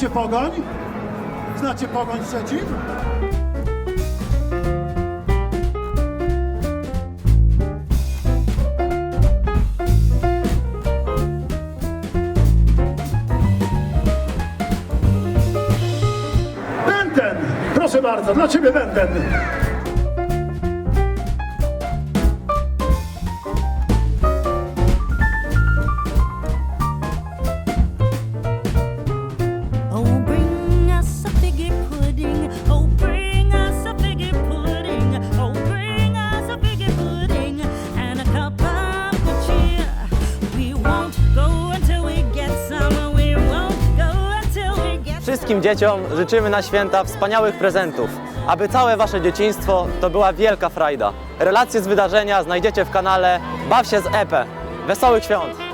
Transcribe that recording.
Lubicie pogoń? Znacie pogoń Szczecin? Proszę bardzo, dla Ciebie będen! Wszystkim dzieciom życzymy na święta wspaniałych prezentów, aby całe wasze dzieciństwo to była wielka frajda. Relacje z wydarzenia znajdziecie w kanale Baw się z EPE. Wesołych świąt!